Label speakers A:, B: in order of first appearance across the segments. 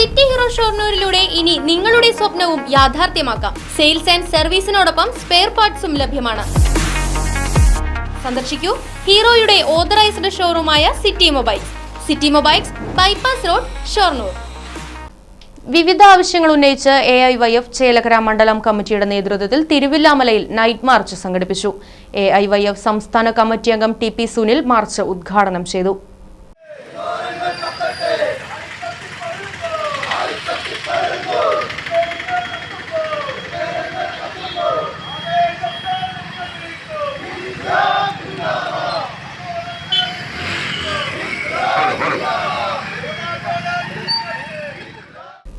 A: City hero ഷോർണൂരിലൂടെ ഇനി നിങ്ങളുടെ സ്വപ്നവും യാഥാർത്ഥ്യമാക്കാം. സെയിൽസ് ആൻഡ് സർവീസിനോടൊപ്പം സ്പെയർ പാർട്സും ലഭ്യമാണ്. സന്ദർശിക്കൂ ഹീറോയുടെ authorised ഷോറൂമായ city mobiles. City mobiles bypass road Shoranur.
B: വിവിധ ആവശ്യങ്ങൾ ഉന്നയിച്ച് A I Y F Chelakkara മണ്ഡലം കമ്മിറ്റിയുടെ നേതൃത്വത്തിൽ തിരുവില്ലാമലയിൽ നൈറ്റ് മാർച്ച് സംഘടിപ്പിച്ചു. എ ഐ വൈ എഫ് സംസ്ഥാന കമ്മിറ്റി അംഗം ടി പി സുനിൽ മാർച്ച് ഉദ്ഘാടനം ചെയ്തു.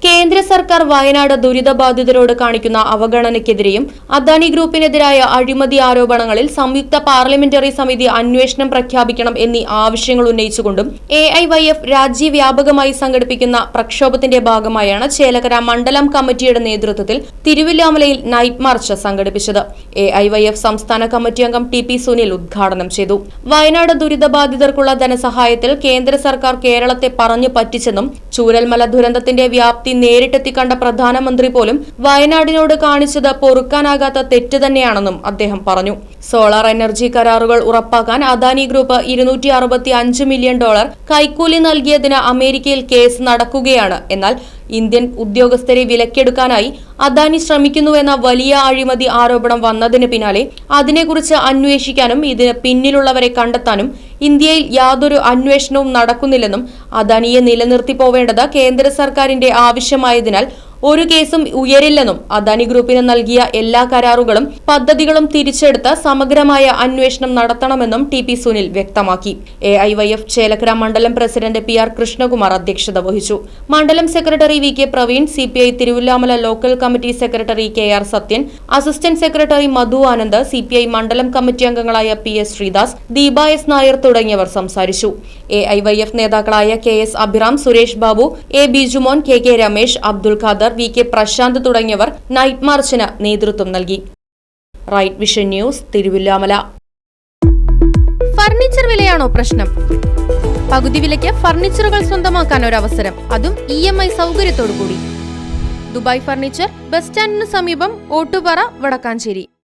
B: കേന്ദ്ര സർക്കാർ വയനാട് ദുരിതബാധിതരോട് കാണിക്കുന്ന അവഗണനയ്ക്കെതിരെയും അദാനി ഗ്രൂപ്പിനെതിരായ അഴിമതി ആരോപണങ്ങളിൽ സംയുക്ത പാർലമെന്ററി സമിതി അന്വേഷണം പ്രഖ്യാപിക്കണം എന്നീ ആവശ്യങ്ങൾ ഉന്നയിച്ചുകൊണ്ടും എ ഐ വൈ എഫ് രാജ്യവ്യാപകമായി സംഘടിപ്പിക്കുന്ന പ്രക്ഷോഭത്തിന്റെ ഭാഗമായാണ് ചേലക്കര മണ്ഡലം കമ്മിറ്റിയുടെ നേതൃത്വത്തിൽ തിരുവില്ലാമലയിൽ നൈറ്റ് മാർച്ച് സംഘടിപ്പിച്ചത്. എ ഐ വൈ എഫ് സംസ്ഥാന കമ്മിറ്റി അംഗം ടി പി സുനിൽ ഉദ്ഘാടനം ചെയ്തു. വയനാട് ദുരിതബാധിതർക്കുള്ള ധനസഹായത്തിൽ കേന്ദ്ര സർക്കാർ കേരളത്തെ പറഞ്ഞു പറ്റിച്ചെന്നും ചൂരൽമല ദുരന്തത്തിന്റെ വ്യാപ്തി നേരിട്ടെത്തി കണ്ട പ്രധാനമന്ത്രി പോലും വയനാടിനോട് കാണിച്ചത് പൊറുക്കാനാകാത്ത തെറ്റ് തന്നെയാണെന്നും അദ്ദേഹം പറഞ്ഞു. സോളാർ എനർജി കരാറുകൾ ഉറപ്പാക്കാൻ അദാനി ഗ്രൂപ്പ് ഇരുന്നൂറ്റി അറുപത്തി അഞ്ച് മില്യൺ ഡോളർ കൈക്കൂലി നൽകിയതിന് അമേരിക്കയിൽ കേസ് നടക്കുകയാണ്. എന്നാൽ ഇന്ത്യൻ ഉദ്യോഗസ്ഥരെ വിലക്കെടുക്കാനായി അദാനി ശ്രമിക്കുന്നുവെന്ന വലിയ അഴിമതി ആരോപണം വന്നതിന് പിന്നാലെ അതിനെക്കുറിച്ച് അന്വേഷിക്കാനും ഇതിന് പിന്നിലുള്ളവരെ കണ്ടെത്താനും ഇന്ത്യയിൽ യാതൊരു അന്വേഷണവും നടക്കുന്നില്ലെന്നും അദാനിയെ നിലനിർത്തി പോവേണ്ടത് കേന്ദ്ര സർക്കാരിന്റെ ആവശ്യമായതിനാൽ ഒരു കേസും ഉയരില്ലെന്നും അദാനി ഗ്രൂപ്പിന് നൽകിയ എല്ലാ കരാറുകളും പദ്ധതികളും തിരിച്ചെടുത്ത് സമഗ്രമായ അന്വേഷണം നടത്തണമെന്നും ടി പി സുനിൽ വ്യക്തമാക്കി. A I Y F Chelakkara മണ്ഡലം പ്രസിഡന്റ് പി ആർ കൃഷ്ണകുമാർ അധ്യക്ഷത വഹിച്ചു. മണ്ഡലം secretary V K Praveen C P I Thiruvallamala local committee secretary K R Sathyan assistant secretary Madhu Anand C P I മണ്ഡലം committee അംഗങ്ങളായ P S Sreedas Deepa S Nair തുടങ്ങിയവർ സംസാരിച്ചു. A I Y F നേതാക്കളായ K S Abhiram Suresh Babu A Bijumon K K Ramesh Abdul Khader V K Prashanth തുടങ്ങിയവർ night മാർച്ചിന് നേതൃത്വം നൽകി. Right vision news Thiruvillamala.
A: Furniture വിലയാണോ പ്രശ്നം? പകുതി വിലയ്ക്ക് ഫർണിച്ചറുകൾ സ്വന്തമാക്കാൻ ഒരു അവസരം അതും ഇ എം ഐ സൗകര്യത്തോടു കൂടി ദുബായ് ഫർണിച്ചർ ബസ് സ്റ്റാൻഡിന് സമീപം ഓട്ടുപാറ വടക്കാഞ്ചേരി.